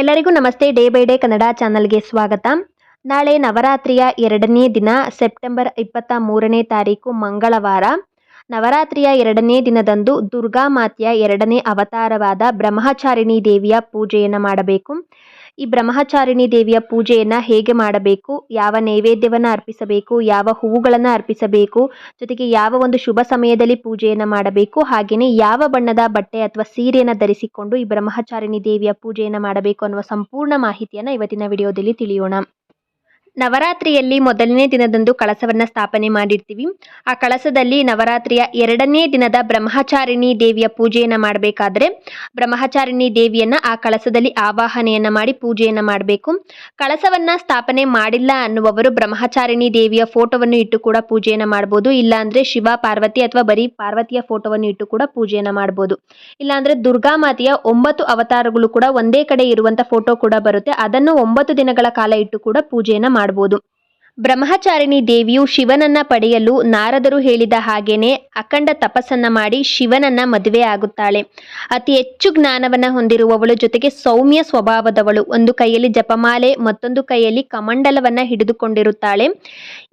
ಎಲ್ಲರಿಗೂ ನಮಸ್ತೆ. Day by day Kannada ಚಾನಲ್ಗೆ ಸ್ವಾಗತ. ನಾಳೆ ನವರಾತ್ರಿಯ ಎರಡನೇ ದಿನ, ಸೆಪ್ಟೆಂಬರ್ ಇಪ್ಪತ್ತ ಮೂರನೇ ತಾರೀಕು ಮಂಗಳವಾರ. ನವರಾತ್ರಿಯ ಎರಡನೇ ದಿನದಂದು ದುರ್ಗಾ ಮಾತೆಯ ಎರಡನೇ ಅವತಾರವಾದ ಬ್ರಹ್ಮಚಾರಿಣಿ ದೇವಿಯ ಪೂಜೆಯನ್ನು ಮಾಡಬೇಕು. ಈ ಬ್ರಹ್ಮಚಾರಿಣಿ ದೇವಿಯ ಪೂಜೆಯನ್ನು ಹೇಗೆ ಮಾಡಬೇಕು, ಯಾವ ನೈವೇದ್ಯವನ್ನು ಅರ್ಪಿಸಬೇಕು, ಯಾವ ಹೂವುಗಳನ್ನು ಅರ್ಪಿಸಬೇಕು, ಜೊತೆಗೆ ಯಾವ ಒಂದು ಶುಭ ಸಮಯದಲ್ಲಿ ಪೂಜೆಯನ್ನು ಮಾಡಬೇಕು ಹಾಗೆಯೇ ಯಾವ ಬಣ್ಣದ ಬಟ್ಟೆ ಅಥವಾ ಸೀರೆಯನ್ನು ಧರಿಸಿಕೊಂಡು ಈ ಬ್ರಹ್ಮಚಾರಿಣಿ ದೇವಿಯ ಪೂಜೆಯನ್ನು ಮಾಡಬೇಕು ಅನ್ನುವ ಸಂಪೂರ್ಣ ಮಾಹಿತಿಯನ್ನು ಇವತ್ತಿನ ವಿಡಿಯೋದಲ್ಲಿ ತಿಳಿಯೋಣ. ನವರಾತ್ರಿಯಲ್ಲಿ ಮೊದಲನೇ ದಿನದಂದು ಕಳಸವನ್ನು ಸ್ಥಾಪನೆ ಮಾಡಿರ್ತೀವಿ. ಆ ಕಳಸದಲ್ಲಿ ನವರಾತ್ರಿಯ ಎರಡನೇ ದಿನದ ಬ್ರಹ್ಮಚಾರಿಣಿ ದೇವಿಯ ಪೂಜೆಯನ್ನು ಮಾಡಬೇಕಾದ್ರೆ ಬ್ರಹ್ಮಚಾರಿಣಿ ದೇವಿಯನ್ನು ಆ ಕಳಸದಲ್ಲಿ ಆವಾಹನೆಯನ್ನು ಮಾಡಿ ಪೂಜೆಯನ್ನು ಮಾಡಬೇಕು. ಕಳಸವನ್ನು ಸ್ಥಾಪನೆ ಮಾಡಿಲ್ಲ ಅನ್ನುವವರು ಬ್ರಹ್ಮಚಾರಿಣಿ ದೇವಿಯ ಫೋಟೋವನ್ನು ಇಟ್ಟು ಕೂಡ ಪೂಜೆಯನ್ನು ಮಾಡ್ಬೋದು. ಇಲ್ಲಾಂದರೆ ಶಿವ, ಪಾರ್ವತಿ ಅಥವಾ ಬರೀ ಪಾರ್ವತಿಯ ಫೋಟೋವನ್ನು ಇಟ್ಟು ಕೂಡ ಪೂಜೆಯನ್ನು ಮಾಡ್ಬೋದು. ಇಲ್ಲಾಂದರೆ ದುರ್ಗಾ ಮಾತೆಯ ಒಂಬತ್ತು ಅವತಾರಗಳು ಕೂಡ ಒಂದೇ ಕಡೆ ಇರುವಂಥ ಫೋಟೋ ಕೂಡ ಬರುತ್ತೆ. ಅದನ್ನು ಒಂಬತ್ತು ದಿನಗಳ ಕಾಲ ಇಟ್ಟು ಕೂಡ ಪೂಜೆಯನ್ನು ಮಾಡ್ಬೋದು. ಮಾಡ್ಬೋದು. ಬ್ರಹ್ಮಚಾರಿಣಿ ದೇವಿಯು ಶಿವನನ್ನ ಪಡೆಯಲು ನಾರದರು ಹೇಳಿದ ಹಾಗೇನೆ ಅಖಂಡ ತಪಸ್ಸನ್ನ ಮಾಡಿ ಶಿವನನ್ನ ಮದುವೆ ಆಗುತ್ತಾಳೆ. ಅತಿ ಹೆಚ್ಚು ಜ್ಞಾನವನ್ನ ಹೊಂದಿರುವವಳು ಜೊತೆಗೆ ಸೌಮ್ಯ ಸ್ವಭಾವದವಳು. ಒಂದು ಕೈಯಲ್ಲಿ ಜಪಮಾಲೆ, ಮತ್ತೊಂದು ಕೈಯಲ್ಲಿ ಕಮಂಡಲವನ್ನ ಹಿಡಿದುಕೊಂಡಿರುತ್ತಾಳೆ.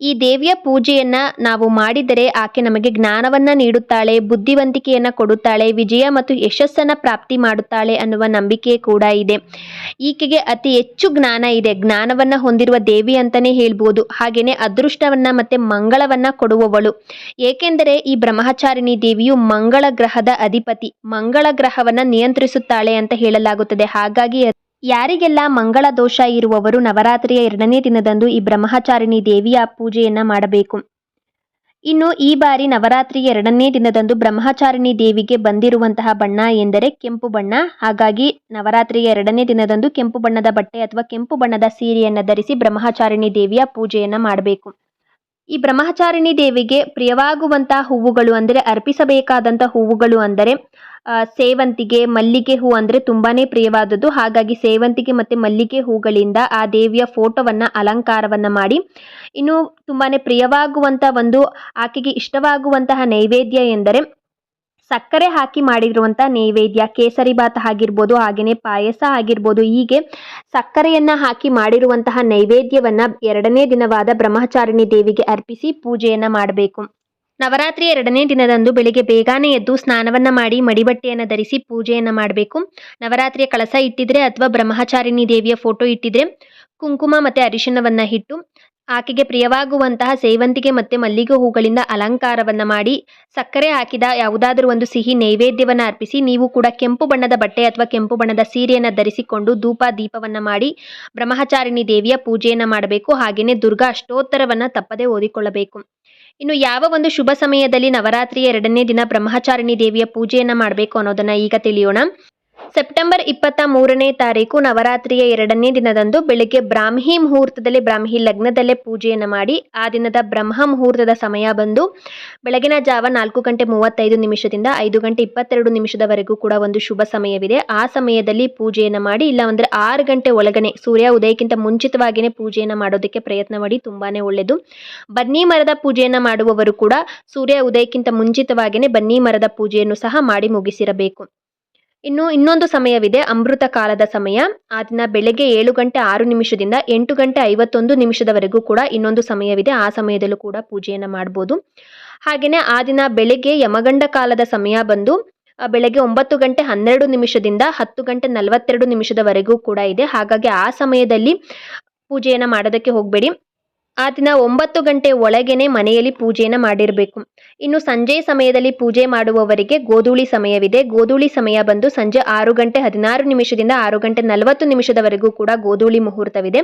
ಈ ದೇವಿಯ ಪೂಜೆಯನ್ನ ನಾವು ಮಾಡಿದರೆ ಆಕೆ ನಮಗೆ ಜ್ಞಾನವನ್ನ ನೀಡುತ್ತಾಳೆ, ಬುದ್ಧಿವಂತಿಕೆಯನ್ನ ಕೊಡುತ್ತಾಳೆ, ವಿಜಯ ಮತ್ತು ಯಶಸ್ಸನ್ನ ಪ್ರಾಪ್ತಿ ಮಾಡುತ್ತಾಳೆ ಅನ್ನುವ ನಂಬಿಕೆ ಕೂಡ ಇದೆ. ಈಕೆಗೆ ಅತಿ ಹೆಚ್ಚು ಜ್ಞಾನ ಇದೆ. ಜ್ಞಾನವನ್ನ ಹೊಂದಿರುವ ದೇವಿ ಅಂತಾನೆ ಹೇಳ್ಬೋದು. ಹಾಗೆಯೇ ಅದೃಷ್ಟವನ್ನ ಮತ್ತೆ ಮಂಗಳವನ್ನ ಕೊಡುವವಳು. ಏಕೆಂದರೆ ಈ ಬ್ರಹ್ಮಚಾರಿಣಿ ದೇವಿಯು ಮಂಗಳ ಗ್ರಹದ ಅಧಿಪತಿ, ಮಂಗಳ ಗ್ರಹವನ್ನ ನಿಯಂತ್ರಿಸುತ್ತಾಳೆ ಅಂತ ಹೇಳಲಾಗುತ್ತದೆ. ಹಾಗಾಗಿ ಯಾರಿಗೆಲ್ಲ ಮಂಗಳ ದೋಷ ಇರುವವರು ನವರಾತ್ರಿಯ ಎರಡನೇ ದಿನದಂದು ಈ ಬ್ರಹ್ಮಚಾರಿಣಿ ದೇವಿಯ ಪೂಜೆಯನ್ನ ಮಾಡಬೇಕು. ಇನ್ನು ಈ ಬಾರಿ ನವರಾತ್ರಿ ಎರಡನೇ ದಿನದಂದು ಬ್ರಹ್ಮಚಾರಿಣಿ ದೇವಿಗೆ ಬಂದಿರುವಂತಹ ಬಣ್ಣ ಎಂದರೆ ಕೆಂಪು ಬಣ್ಣ. ಹಾಗಾಗಿ ನವರಾತ್ರಿಯ ಎರಡನೇ ದಿನದಂದು ಕೆಂಪು ಬಣ್ಣದ ಬಟ್ಟೆ ಅಥವಾ ಕೆಂಪು ಬಣ್ಣದ ಸೀರೆಯನ್ನು ಧರಿಸಿ ಬ್ರಹ್ಮಚಾರಿಣಿ ದೇವಿಯ ಪೂಜೆಯನ್ನು ಮಾಡಬೇಕು. ಈ ಬ್ರಹ್ಮಚಾರಿಣಿ ದೇವಿಗೆ ಪ್ರಿಯವಾಗುವಂತಹ ಹೂವುಗಳು ಅಂದರೆ ಅರ್ಪಿಸಬೇಕಾದಂಥ ಹೂವುಗಳು ಅಂದರೆ ಸೇವಂತಿಗೆ, ಮಲ್ಲಿಗೆ ಹೂ ಅಂದರೆ ತುಂಬಾನೇ ಪ್ರಿಯವಾದದ್ದು. ಹಾಗಾಗಿ ಸೇವಂತಿಗೆ ಮತ್ತು ಮಲ್ಲಿಗೆ ಹೂಗಳಿಂದ ಆ ದೇವಿಯ ಫೋಟೋವನ್ನು, ಅಲಂಕಾರವನ್ನು ಮಾಡಿ. ಇನ್ನು ತುಂಬಾನೇ ಪ್ರಿಯವಾಗುವಂಥ ಒಂದು ಆಕೆಗೆ ಇಷ್ಟವಾಗುವಂತಹ ನೈವೇದ್ಯ ಎಂದರೆ ಸಕ್ಕರೆ ಹಾಕಿ ಮಾಡಿರುವಂಥ ನೈವೇದ್ಯ, ಕೇಸರಿ ಭಾತ್ ಆಗಿರ್ಬೋದು ಹಾಗೆಯೇ ಪಾಯಸ ಆಗಿರ್ಬೋದು, ಹೀಗೆ ಸಕ್ಕರೆಯನ್ನು ಹಾಕಿ ಮಾಡಿರುವಂತಹ ನೈವೇದ್ಯವನ್ನು ಎರಡನೇ ದಿನವಾದ ಬ್ರಹ್ಮಚಾರಿಣಿ ದೇವಿಗೆ ಅರ್ಪಿಸಿ ಪೂಜೆಯನ್ನು ಮಾಡಬೇಕು. ನವರಾತ್ರಿ ಎರಡನೇ ದಿನದಂದು ಬೆಳಿಗ್ಗೆ ಬೇಗನೆ ಎದ್ದು ಸ್ನಾನವನ್ನ ಮಾಡಿ ಮಡಿಬಟ್ಟೆಯನ್ನು ಧರಿಸಿ ಪೂಜೆಯನ್ನು ಮಾಡಬೇಕು. ನವರಾತ್ರಿಯ ಕಳಸ ಇಟ್ಟಿದ್ರೆ ಅಥವಾ ಬ್ರಹ್ಮಚಾರಿಣಿ ದೇವಿಯ ಫೋಟೋ ಇಟ್ಟಿದ್ರೆ ಕುಂಕುಮ ಮತ್ತು ಅರಿಶಿಣವನ್ನ ಇಟ್ಟು ಆಕೆಗೆ ಪ್ರಿಯವಾಗುವಂತಹ ಸೇವಂತಿಗೆ ಮತ್ತು ಮಲ್ಲಿಗೆ ಹೂಗಳಿಂದ ಅಲಂಕಾರವನ್ನ ಮಾಡಿ ಸಕ್ಕರೆ ಹಾಕಿದ ಯಾವುದಾದರೂ ಒಂದು ಸಿಹಿ ನೈವೇದ್ಯವನ್ನು ಅರ್ಪಿಸಿ ನೀವು ಕೂಡ ಕೆಂಪು ಬಣ್ಣದ ಬಟ್ಟೆ ಅಥವಾ ಕೆಂಪು ಬಣ್ಣದ ಸೀರೆಯನ್ನು ಧರಿಸಿಕೊಂಡು ಧೂಪ ದೀಪವನ್ನು ಮಾಡಿ ಬ್ರಹ್ಮಚಾರಿಣಿ ದೇವಿಯ ಪೂಜೆಯನ್ನು ಮಾಡಬೇಕು. ಹಾಗೆಯೇ ದುರ್ಗಾ ಅಷ್ಟೋತ್ತರವನ್ನು ತಪ್ಪದೇ ಓದಿಕೊಳ್ಳಬೇಕು. ಇನ್ನು ಯಾವ ಒಂದು ಶುಭ ಸಮಯದಲ್ಲಿ ನವರಾತ್ರಿಯ ಎರಡನೇ ದಿನ ಬ್ರಹ್ಮಚಾರಿಣಿ ದೇವಿಯ ಪೂಜೆಯನ್ನು ಮಾಡಬೇಕು ಅನ್ನೋದನ್ನು ಈಗ ತಿಳಿಯೋಣ. ಸೆಪ್ಟೆಂಬರ್ ಇಪ್ಪತ್ತ ಮೂರನೇ ತಾರೀಕು ನವರಾತ್ರಿಯ ಎರಡನೇ ದಿನದಂದು ಬೆಳಗ್ಗೆ ಬ್ರಾಹ್ಮಿ ಮುಹೂರ್ತದಲ್ಲಿ, ಬ್ರಾಹ್ಮಿ ಲಗ್ನದಲ್ಲೇ ಪೂಜೆಯನ್ನು ಮಾಡಿ ಆ ದಿನದ ಬ್ರಹ್ಮ ಮುಹೂರ್ತದ ಸಮಯ ಬಂದು ಬೆಳಗಿನ ಜಾವ ನಾಲ್ಕು ಗಂಟೆ ಮೂವತ್ತೈದು ನಿಮಿಷದಿಂದ ಐದು ಗಂಟೆ ಇಪ್ಪತ್ತೆರಡು ನಿಮಿಷದವರೆಗೂ ಕೂಡ ಒಂದು ಶುಭ ಸಮಯವಿದೆ. ಆ ಸಮಯದಲ್ಲಿ ಪೂಜೆಯನ್ನು ಮಾಡಿ ಇಲ್ಲ ಅಂದರೆ ಆರು ಗಂಟೆ ಒಳಗನೆ ಸೂರ್ಯ ಉದಯಕ್ಕಿಂತ ಮುಂಚಿತವಾಗಿಯೇ ಪೂಜೆಯನ್ನು ಮಾಡೋದಕ್ಕೆ ಪ್ರಯತ್ನ ಮಾಡಿ ತುಂಬಾನೇ ಒಳ್ಳೆಯದು. ಬನ್ನಿ ಮರದ ಪೂಜೆಯನ್ನು ಮಾಡುವವರು ಕೂಡ ಸೂರ್ಯ ಉದಯಕ್ಕಿಂತ ಮುಂಚಿತವಾಗಿಯೇ ಬನ್ನಿ ಮರದ ಪೂಜೆಯನ್ನು ಸಹ ಮಾಡಿ ಮುಗಿಸಿರಬೇಕು. ಇನ್ನು ಇನ್ನೊಂದು ಸಮಯವಿದೆ, ಅಮೃತ ಕಾಲದ ಸಮಯ. ಆ ದಿನ ಬೆಳಗ್ಗೆ ಏಳು ಗಂಟೆ ಆರು ನಿಮಿಷದಿಂದ ಎಂಟು ಗಂಟೆ ಐವತ್ತೊಂದು ನಿಮಿಷದವರೆಗೂ ಕೂಡ ಇನ್ನೊಂದು ಸಮಯವಿದೆ. ಆ ಸಮಯದಲ್ಲೂ ಕೂಡ ಪೂಜೆಯನ್ನು ಮಾಡ್ಬೋದು. ಹಾಗೆಯೇ ಆ ದಿನ ಬೆಳಗ್ಗೆ ಯಮಗಂಡ ಕಾಲದ ಸಮಯ ಬಂದು ಬೆಳಗ್ಗೆ ಒಂಬತ್ತು ಗಂಟೆ ಹನ್ನೆರಡು ನಿಮಿಷದಿಂದ ಹತ್ತು ಗಂಟೆ ನಲವತ್ತೆರಡು ನಿಮಿಷದವರೆಗೂ ಕೂಡ ಇದೆ. ಹಾಗಾಗಿ ಆ ಸಮಯದಲ್ಲಿ ಪೂಜೆಯನ್ನು ಮಾಡೋದಕ್ಕೆ ಹೋಗಬೇಡಿ. ಆ ದಿನ ಒಂಬತ್ತು ಗಂಟೆ ಒಳಗೇನೆ ಮನೆಯಲ್ಲಿ ಪೂಜೆಯನ್ನು ಮಾಡಿರಬೇಕು. ಇನ್ನು ಸಂಜೆ ಸಮಯದಲ್ಲಿ ಪೂಜೆ ಮಾಡುವವರಿಗೆ ಗೋಧೂಳಿ ಸಮಯವಿದೆ. ಗೋಧೂಳಿ ಸಮಯ ಬಂದು ಸಂಜೆ ಆರು ಗಂಟೆ ಹದಿನಾರು ನಿಮಿಷದಿಂದ ಆರು ಗಂಟೆ ನಲವತ್ತು ನಿಮಿಷದವರೆಗೂ ಕೂಡ ಗೋಧೂಳಿ ಮುಹೂರ್ತವಿದೆ.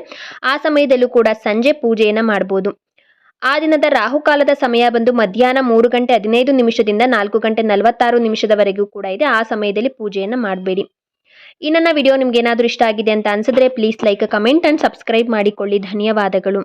ಆ ಸಮಯದಲ್ಲೂ ಕೂಡ ಸಂಜೆ ಪೂಜೆಯನ್ನು ಮಾಡ್ಬೋದು. ಆ ದಿನದ ರಾಹುಕಾಲದ ಸಮಯ ಬಂದು ಮಧ್ಯಾಹ್ನ ಮೂರು ಗಂಟೆ ಹದಿನೈದು ನಿಮಿಷದಿಂದ ನಾಲ್ಕು ಗಂಟೆ ನಲವತ್ತಾರು ನಿಮಿಷದವರೆಗೂ ಕೂಡ ಇದೆ. ಆ ಸಮಯದಲ್ಲಿ ಪೂಜೆಯನ್ನು ಮಾಡಬೇಡಿ. ಈ ನನ್ನ ವಿಡಿಯೋ ನಿಮ್ಗೆ ಏನಾದರೂ ಇಷ್ಟ ಆಗಿದೆ ಅಂತ ಅನ್ಸಿದ್ರೆ please like comment and subscribe ಮಾಡಿಕೊಳ್ಳಿ. ಧನ್ಯವಾದಗಳು.